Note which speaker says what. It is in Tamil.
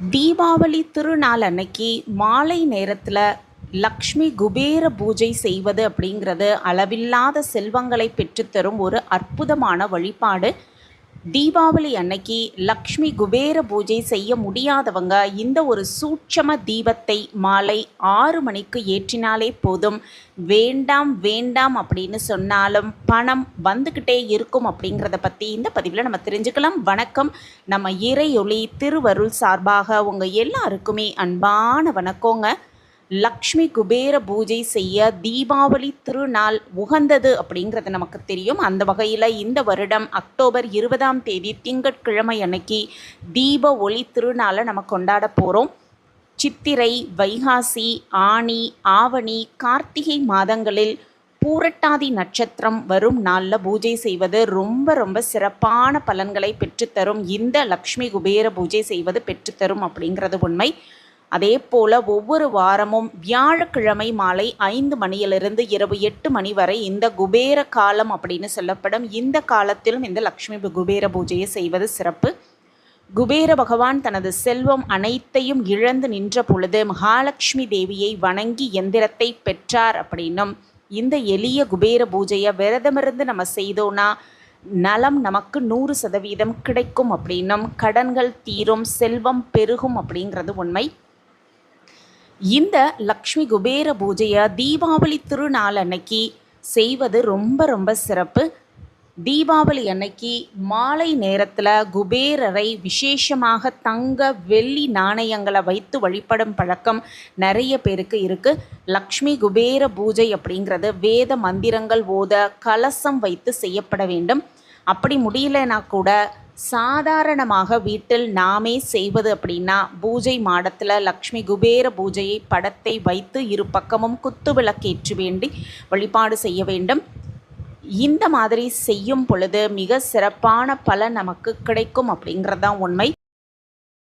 Speaker 1: தீபாவளி திருநாள் அன்னைக்கு மாலை நேரத்தில் லக்ஷ்மி குபேர பூஜை செய்வது அப்படிங்கிறது அளவில்லாத செல்வங்களை பெற்றுத்தரும் ஒரு அற்புதமான வழிபாடு. தீபாவளி அன்னைக்கு லக்ஷ்மி குபேர பூஜை செய்ய முடியாதவங்க இந்த ஒரு சூட்சம தீபத்தை மாலை ஆறு மணிக்கு ஏற்றினாலே போதும். வேண்டாம் வேண்டாம் அப்படின்னு சொன்னாலும் பணம் வந்துக்கிட்டே இருக்கும் அப்படிங்கிறத பற்றி இந்த பதிவில் நம்ம தெரிஞ்சுக்கலாம். வணக்கம். நம்ம இறையொளி திருவருள் சார்பாக உங்கள் எல்லாருக்குமே அன்பான வணக்கங்க. லக்ஷ்மி குபேர பூஜை செய்ய தீபாவளி திருநாள் உகந்தது அப்படிங்கிறது நமக்கு தெரியும். அந்த வகையில் இந்த வருடம் அக்டோபர் இருபதாம் தேதி திங்கட்கிழமை அன்னைக்கு தீப ஒளி திருநாளை நம்ம கொண்டாட போகிறோம் சித்திரை வைகாசி ஆனி ஆவணி கார்த்திகை மாதங்களில் பூரட்டாதி நட்சத்திரம் வரும் நாளில் பூஜை செய்வது ரொம்ப ரொம்ப சிறப்பான பலன்களை பெற்றுத்தரும். இந்த லக்ஷ்மி குபேர பூஜை செய்வது பெற்றுத்தரும் அப்படிங்கிறது உண்மை. அதே போல் ஒவ்வொரு வாரமும் வியாழக்கிழமை மாலை ஐந்து மணியிலிருந்து இரவு எட்டு மணி வரை இந்த குபேர காலம் அப்படின்னு சொல்லப்படும். இந்த காலத்திலும் இந்த லக்ஷ்மி குபேர பூஜையை செய்வது சிறப்பு. குபேர பகவான் தனது செல்வம் அனைத்தையும் இழந்து நின்ற பொழுது மகாலட்சுமி தேவியை வணங்கி எந்திரத்தை பெற்றார் அப்படின்னும். இந்த எளிய குபேர பூஜையை விரதமிருந்து நம்ம செய்தோன்னா நலம் நமக்கு நூறு சதவீதம் கிடைக்கும் அப்படின்னும். கடன்கள் தீரும் செல்வம் பெருகும் அப்படிங்கிறது உண்மை. இந்த லக்ஷ்மி குபேர பூஜையை தீபாவளி திருநாள் அன்னைக்கு செய்வது ரொம்ப ரொம்ப சிறப்பு. தீபாவளி அன்னைக்கு மாலை நேரத்தில் குபேரரை விசேஷமாக தங்க வெள்ளி நாணயங்களை வைத்து வழிபடும் பழக்கம் நிறைய பேருக்கு இருக்குது லக்ஷ்மி குபேர பூஜை அப்படிங்கிறது வேத மந்திரங்கள் ஓத கலசம் வைத்து செய்யப்பட வேண்டும். அப்படி முடியலனா கூட சாதாரணமாக வீட்டில் நாமே செய்வது அப்படின்னா பூஜை மாடத்தில் லக்ஷ்மி குபேர பூஜையை படத்தை வைத்து இரு பக்கமும் குத்து விளக்கேற்றி வேண்டி வழிபாடு செய்ய வேண்டும். இந்த மாதிரி செய்யும் பொழுது மிக சிறப்பான பலன் நமக்கு கிடைக்கும் அப்படிங்கிறது தான் உண்மை.